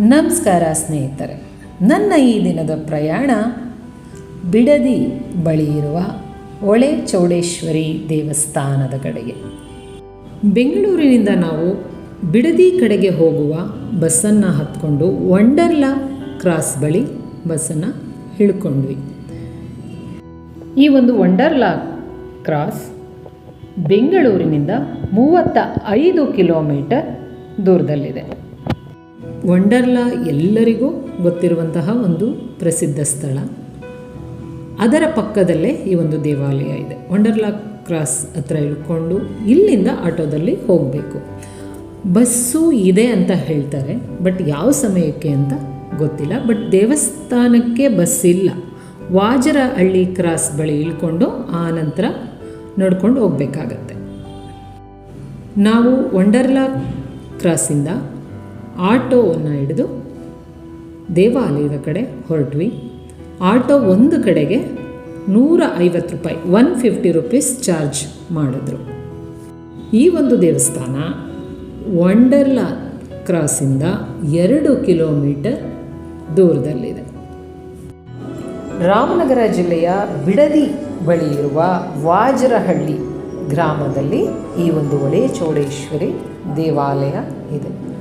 ನಮಸ್ಕಾರ ಸ್ನೇಹಿತರೆ. ನನ್ನ ಈ ದಿನದ ಪ್ರಯಾಣ ಬಿಡದಿ ಬಳಿ ಇರುವ ಒಳೆ ಚೌಡೇಶ್ವರಿ ದೇವಸ್ಥಾನದ ಕಡೆಗೆ. ಬೆಂಗಳೂರಿನಿಂದ ನಾವು ಬಿಡದಿ ಕಡೆಗೆ ಹೋಗುವ ಬಸ್ಸನ್ನು ಹತ್ಕೊಂಡು ವಂಡರ್ಲಾ ಕ್ರಾಸ್ ಬಳಿ ಬಸ್ಸನ್ನು ಹಿಡ್ಕೊಂಡ್ವಿ ಈ ಒಂದು ವಂಡರ್ಲಾ ಕ್ರಾಸ್ ಬೆಂಗಳೂರಿನಿಂದ ಮೂವತ್ತ ಐದು ಕಿಲೋಮೀಟರ್ ದೂರದಲ್ಲಿದೆ. ವಂಡರ್ಲಾ ಎಲ್ಲರಿಗೂ ಗೊತ್ತಿರುವಂತಹ ಒಂದು ಪ್ರಸಿದ್ಧ ಸ್ಥಳ. ಅದರ ಪಕ್ಕದಲ್ಲೇ ಈ ಒಂದು ದೇವಾಲಯ ಇದೆ. ವಂಡರ್ಲಾ ಕ್ರಾಸ್ ಹತ್ರ ಇಳ್ಕೊಂಡು ಇಲ್ಲಿಂದ ಆಟೋದಲ್ಲಿ ಹೋಗಬೇಕು. ಬಸ್ಸು ಇದೆ ಅಂತ ಹೇಳ್ತಾರೆ, ಬಟ್ ಯಾವ ಸಮಯಕ್ಕೆ ಅಂತ ಗೊತ್ತಿಲ್ಲ. ಬಟ್ ದೇವಸ್ಥಾನಕ್ಕೆ ಬಸ್ ಇಲ್ಲ. ವಾಜರ ಹಳ್ಳಿ ಕ್ರಾಸ್ ಬಳಿ ಇಳ್ಕೊಂಡು ಆ ನಂತರ ನಡ್ಕೊಂಡು ಹೋಗಬೇಕಾಗತ್ತೆ. ನಾವು ವಂಡರ್ಲಾ ಕ್ರಾಸಿಂದ ಆಟೋವನ್ನು ಹಿಡಿದು ದೇವಾಲಯದ ಕಡೆ ಹೊರಟ್ವಿ. ಆಟೋ ಒಂದು ಕಡೆಗೆ ನೂರ ಐವತ್ತು ರೂಪಾಯಿ ಒನ್ ಫಿಫ್ಟಿ ರುಪೀಸ್ ಚಾರ್ಜ್ ಮಾಡಿದ್ರು. ಈ ಒಂದು ದೇವಸ್ಥಾನ ವಂಡರ್ಲಾ ಕ್ರಾಸಿಂದ ಎರಡು ಕಿಲೋಮೀಟರ್ ದೂರದಲ್ಲಿದೆ. ರಾಮನಗರ ಜಿಲ್ಲೆಯ ಬಿಡದಿ ಬಳಿ ಇರುವ ವಾಜರಹಳ್ಳಿ ಗ್ರಾಮದಲ್ಲಿ ಈ ಒಂದು ಒಳೆ ಚೌಡೇಶ್ವರಿ ದೇವಾಲಯ ಇದೆ.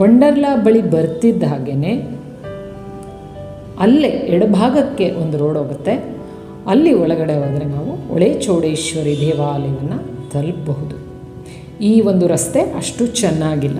ವಂಡರ್ಲಾ ಬಳಿ ಬರ್ತಿದ್ದ ಹಾಗೇ ಅಲ್ಲೇ ಎಡಭಾಗಕ್ಕೆ ಒಂದು ರೋಡ್ ಹೋಗುತ್ತೆ. ಅಲ್ಲಿ ಒಳಗಡೆ ಹೋದರೆ ನಾವು ಒಳೆ ಚೌಡೇಶ್ವರಿ ದೇವಾಲಯವನ್ನು ತಲುಪಬಹುದು. ಈ ಒಂದು ರಸ್ತೆ ಅಷ್ಟು ಚೆನ್ನಾಗಿಲ್ಲ.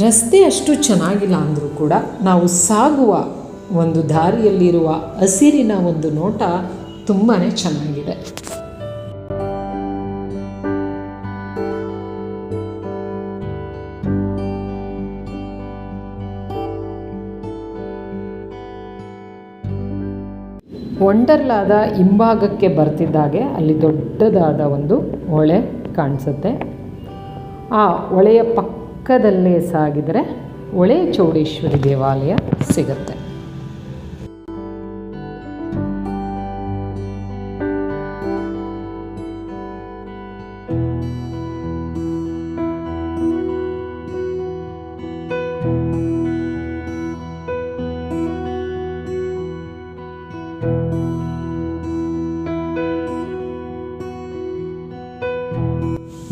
ರಸ್ತೆ ಅಷ್ಟು ಚೆನ್ನಾಗಿಲ್ಲ ಅಂದರೂ ಕೂಡ ನಾವು ಸಾಗುವ ಒಂದು ದಾರಿಯಲ್ಲಿರುವ ಹಸಿರಿನ ಒಂದು ನೋಟ ತುಂಬಾ ಚೆನ್ನಾಗಿದೆ. ವಂಡರ್ಲಾದ ಹಿಂಭಾಗಕ್ಕೆ ಬರ್ತಿದ್ದಾಗೆ ಅಲ್ಲಿ ದೊಡ್ಡದಾದ ಒಂದು ಹೊಳೆ ಕಾಣಿಸುತ್ತೆ. ಆ ಹೊಳೆಯ ಪಕ್ಕದಲ್ಲೇ ಸಾಗಿದರೆ ಒಳೆ ಚೌಡೇಶ್ವರಿ ದೇವಾಲಯ ಸಿಗುತ್ತೆ.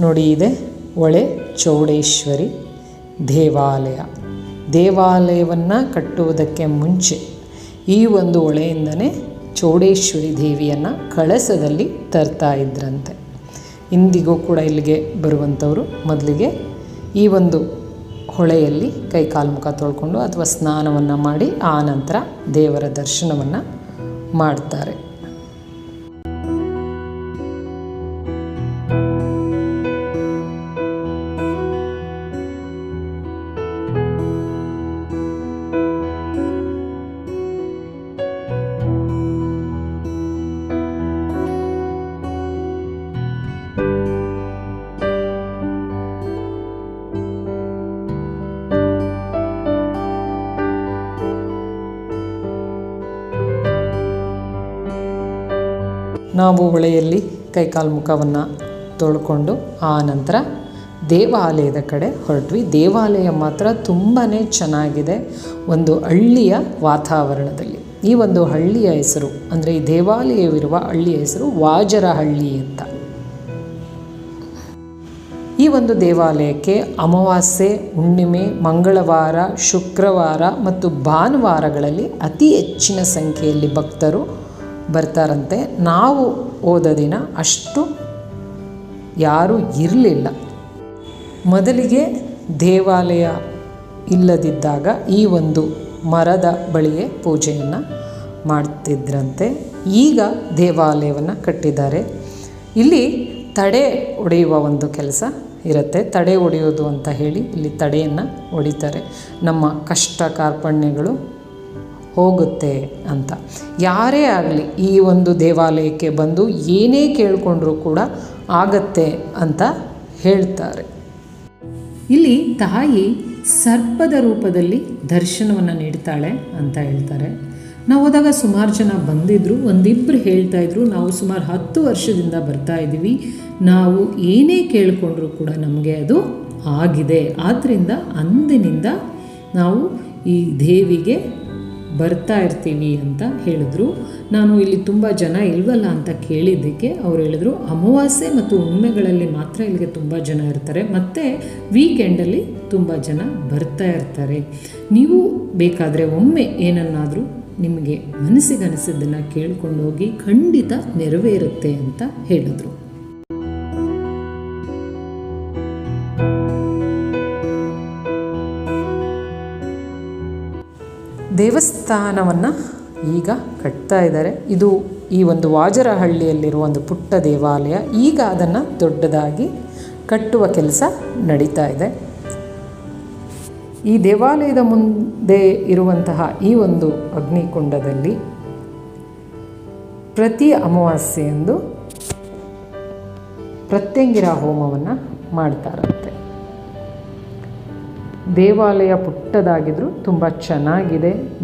ನೋಡಿ ಇದೆ. ಒಳೆ ಚೌಡೇಶ್ವರಿ ದೇವಾಲಯ. ದೇವಾಲಯವನ್ನು ಕಟ್ಟುವುದಕ್ಕೆ ಮುಂಚೆ ಈ ಒಂದು ಹೊಳೆಯಿಂದನೇ ಚೌಡೇಶ್ವರಿ ದೇವಿಯನ್ನು ಕಳಸದಲ್ಲಿ ತರ್ತಾ ಇದ್ರಂತೆ. ಇಂದಿಗೂ ಕೂಡ ಇಲ್ಲಿಗೆ ಬರುವಂಥವರು ಮೊದಲಿಗೆ ಈ ಒಂದು ಹೊಳೆಯಲ್ಲಿ ಕೈ ಕಾಲು ಮುಖ ತೊಳ್ಕೊಂಡು ಅಥವಾ ಸ್ನಾನವನ್ನು ಮಾಡಿ ಆ ನಂತರ ದೇವರ ದರ್ಶನವನ್ನು ಮಾಡ್ತಾರೆ. ನಾವು ಹೊಳೆಯಲ್ಲಿ ಕೈಕಾಲು ಮುಖವನ್ನು ತೊಳ್ಕೊಂಡು ಆ ನಂತರ ದೇವಾಲಯದ ಕಡೆ ಹೊರಟ್ವಿ. ದೇವಾಲಯ ಮಾತ್ರ ತುಂಬಾ ಚೆನ್ನಾಗಿದೆ. ಒಂದು ಹಳ್ಳಿಯ ವಾತಾವರಣದಲ್ಲಿ. ಈ ಒಂದು ಹಳ್ಳಿಯ ಹೆಸರು ಅಂದರೆ ಈ ದೇವಾಲಯವಿರುವ ಹಳ್ಳಿಯ ಹೆಸರು ವಾಜರಹಳ್ಳಿ ಅಂತ. ಈ ಒಂದು ದೇವಾಲಯಕ್ಕೆ ಅಮಾವಾಸ್ಯೆ, ಹುಣ್ಣಿಮೆ, ಮಂಗಳವಾರ, ಶುಕ್ರವಾರ ಮತ್ತು ಭಾನುವಾರಗಳಲ್ಲಿ ಅತಿ ಹೆಚ್ಚಿನ ಸಂಖ್ಯೆಯಲ್ಲಿ ಭಕ್ತರು ಬರ್ತಾರಂತೆ. ನಾವು ಹೋದ ದಿನ ಅಷ್ಟು ಯಾರೂ ಇರಲಿಲ್ಲ. ಮೊದಲಿಗೆ ದೇವಾಲಯ ಇಲ್ಲದಿದ್ದಾಗ ಈ ಒಂದು ಮರದ ಬಳಿಯೇ ಪೂಜೆಯನ್ನು ಮಾಡ್ತಿದ್ರಂತೆ. ಈಗ ದೇವಾಲಯವನ್ನು ಕಟ್ಟಿದ್ದಾರೆ. ಇಲ್ಲಿ ತಡೆ ಒಡೆಯುವ ಒಂದು ಕೆಲಸ ಇರುತ್ತೆ. ತಡೆ ಒಡೆಯೋದು ಅಂತ ಹೇಳಿ ಇಲ್ಲಿ ತಡೆಯನ್ನು ಹೊಡಿತಾರೆ. ನಮ್ಮ ಕಷ್ಟ ಕಾರ್ಪಣ್ಯಗಳು ಹೋಗುತ್ತೆ ಅಂತ. ಯಾರೇ ಆಗಲಿ ಈ ಒಂದು ದೇವಾಲಯಕ್ಕೆ ಬಂದು ಏನೇ ಕೇಳಿಕೊಂಡ್ರೂ ಕೂಡ ಆಗತ್ತೆ ಅಂತ ಹೇಳ್ತಾರೆ. ಇಲ್ಲಿ ತಾಯಿ ಸರ್ಪದ ರೂಪದಲ್ಲಿ ದರ್ಶನವನ್ನು ನೀಡ್ತಾಳೆ ಅಂತ ಹೇಳ್ತಾರೆ. ನಾವು ಹೋದಾಗ ಸುಮಾರು ಜನ ಬಂದಿದ್ದರು ಒಂದಿಬ್ಬರು ಹೇಳ್ತಾ ಇದ್ರು, ನಾವು ಸುಮಾರು ಹತ್ತು ವರ್ಷದಿಂದ ಬರ್ತಾ ಇದ್ದೀವಿ, ನಾವು ಏನೇ ಕೇಳಿಕೊಂಡ್ರೂ ಕೂಡ ನಮಗೆ ಅದು ಆಗಿದೆ. ಆದ್ದರಿಂದ ಅಂದಿನಿಂದ ನಾವು ಈ ದೇವಿಗೆ ಬರ್ತಾ ಇರ್ತೀವಿ ಅಂತ ಹೇಳಿದ್ರು. ನಾನು ಇಲ್ಲಿ ತುಂಬ ಜನ ಇಲ್ವಲ್ಲ ಅಂತ ಕೇಳಿದ್ದಕ್ಕೆ ಅವ್ರು ಹೇಳಿದ್ರು, ಅಮಾವಾಸ್ಯೆ ಮತ್ತು ಹುಣ್ಣಿಮೆಗಳಲ್ಲಿ ಮಾತ್ರ ಇಲ್ಲಿಗೆ ತುಂಬ ಜನ ಇರ್ತಾರೆ. ಮತ್ತು ವೀಕೆಂಡಲ್ಲಿ ತುಂಬ ಜನ ಬರ್ತಾ ಇರ್ತಾರೆ. ನೀವು ಬೇಕಾದರೆ ಒಮ್ಮೆ ಏನನ್ನಾದರೂ ನಿಮಗೆ ಮನಸ್ಸಿಗೆ ಅನಿಸಿದ್ದನ್ನು ಕೇಳ್ಕೊಂಡು ಹೋಗಿ ಖಂಡಿತ ನೆರವೇರುತ್ತೆ ಅಂತ ಹೇಳಿದ್ರು. ದೇವಸ್ಥಾನವನ್ನು ಈಗ ಕಟ್ತಾ ಇದ್ದಾರೆ. ಇದು ಈ ಒಂದು ವಾಜರಹಳ್ಳಿಯಲ್ಲಿರುವ ಒಂದು ಪುಟ್ಟ ದೇವಾಲಯ. ಈಗ ಅದನ್ನು ದೊಡ್ಡದಾಗಿ ಕಟ್ಟುವ ಕೆಲಸ ನಡೀತಾ ಇದೆ. ಈ ದೇವಾಲಯದ ಮುಂದೆ ಇರುವಂತಹ ಈ ಒಂದು ಅಗ್ನಿಕುಂಡದಲ್ಲಿ ಪ್ರತಿ ಅಮಾವಾಸ್ಯೆಯಂದು ಪ್ರತ್ಯಂಗಿರ ಹೋಮವನ್ನು ಮಾಡ್ತಾರಂತೆ ದೇವಾಲಯ ಪುಟ್ಟದಾಗಿದ್ರೂ ತುಂಬ ಚೆನ್ನಾಗಿದೆ.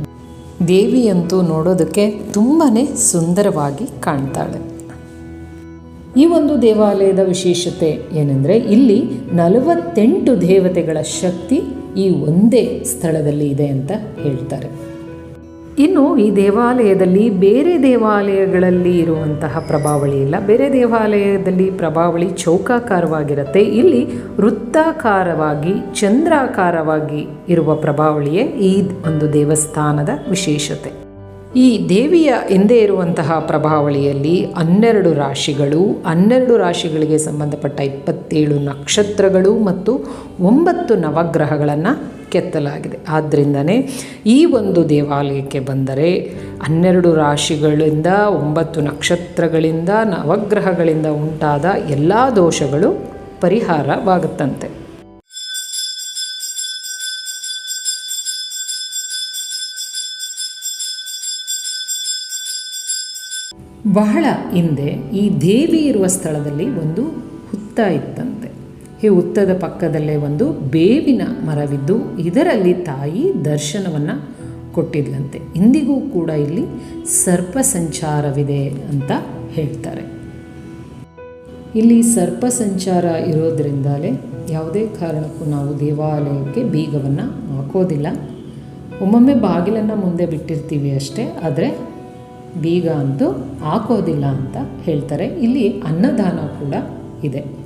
ದೇವಿಯಂತೂ ನೋಡೋದಕ್ಕೆ ತುಂಬಾ ಸುಂದರವಾಗಿ ಕಾಣ್ತಾಳೆ. ಈ ಒಂದು ದೇವಾಲಯದ ವಿಶೇಷತೆ ಏನೆಂದರೆ ಇಲ್ಲಿ ನಲವತ್ತೆಂಟು ದೇವತೆಗಳ ಶಕ್ತಿ ಈ ಒಂದೇ ಸ್ಥಳದಲ್ಲಿ ಇದೆ ಅಂತ ಹೇಳ್ತಾರೆ. ಇನ್ನು ಈ ದೇವಾಲಯದಲ್ಲಿ ಬೇರೆ ದೇವಾಲಯಗಳಲ್ಲಿ ಇರುವಂತಹ ಪ್ರಭಾವಳಿ ಇಲ್ಲ. ಬೇರೆ ದೇವಾಲಯದಲ್ಲಿ ಪ್ರಭಾವಳಿ ಚೌಕಾಕಾರವಾಗಿರುತ್ತೆ. ಇಲ್ಲಿ ವೃತ್ತಾಕಾರವಾಗಿ, ಚಂದ್ರಾಕಾರವಾಗಿ ಇರುವ ಪ್ರಭಾವಳಿಯೇ ಈ ಒಂದು ದೇವಸ್ಥಾನದ ವಿಶೇಷತೆ. ಈ ದೇವಿಯ ಹಿಂದೆ ಇರುವಂತಹ ಪ್ರಭಾವಳಿಯಲ್ಲಿ ಹನ್ನೆರಡು ರಾಶಿಗಳು, ಹನ್ನೆರಡು ರಾಶಿಗಳಿಗೆ ಸಂಬಂಧಪಟ್ಟ ಇಪ್ಪತ್ತೇಳು ನಕ್ಷತ್ರಗಳು ಮತ್ತು ಒಂಬತ್ತು ನವಗ್ರಹಗಳನ್ನು ಕೆತ್ತಲಾಗಿದೆ. ಆದ್ದರಿಂದನೇ ಈ ಒಂದು ದೇವಾಲಯಕ್ಕೆ ಬಂದರೆ ಹನ್ನೆರಡು ರಾಶಿಗಳಿಂದ ಒಂಬತ್ತು ನಕ್ಷತ್ರಗಳಿಂದ, ನವಗ್ರಹಗಳಿಂದ ಉಂಟಾದ ಎಲ್ಲ ದೋಷಗಳು ಪರಿಹಾರವಾಗುತ್ತಂತೆ. ಬಹಳ ಹಿಂದೆ ಈ ದೇವಿ ಇರುವ ಸ್ಥಳದಲ್ಲಿ ಒಂದು ಹುತ್ತ ಇತ್ತಂತೆ. ಈ ಹುತ್ತದ ಪಕ್ಕದಲ್ಲೇ ಒಂದು ಬೇವಿನ ಮರವಿದ್ದು ಇದರಲ್ಲಿ ತಾಯಿ ದರ್ಶನವನ್ನು ಕೊಟ್ಟಿದ್ಲಂತೆ. ಇಂದಿಗೂ ಕೂಡ ಇಲ್ಲಿ ಸರ್ಪ ಸಂಚಾರವಿದೆ ಅಂತ ಹೇಳ್ತಾರೆ. ಇಲ್ಲಿ ಸರ್ಪ ಸಂಚಾರ ಇರೋದ್ರಿಂದಲೇ ಯಾವುದೇ ಕಾರಣಕ್ಕೂ ನಾವು ದೇವಾಲಯಕ್ಕೆ ಬೀಗವನ್ನು ಹಾಕೋದಿಲ್ಲ. ಒಮ್ಮೊಮ್ಮೆ ಬಾಗಿಲನ್ನು ಮುಂದೆ ಬಿಟ್ಟಿರ್ತೀವಿ ಅಷ್ಟೇ, ಆದರೆ ಬೀಗ ಅಂತೂ ಹಾಕೋದಿಲ್ಲ ಅಂತ ಹೇಳ್ತಾರೆ. ಇಲ್ಲಿ ಅನ್ನದಾನ ಕೂಡ ಇದೆ.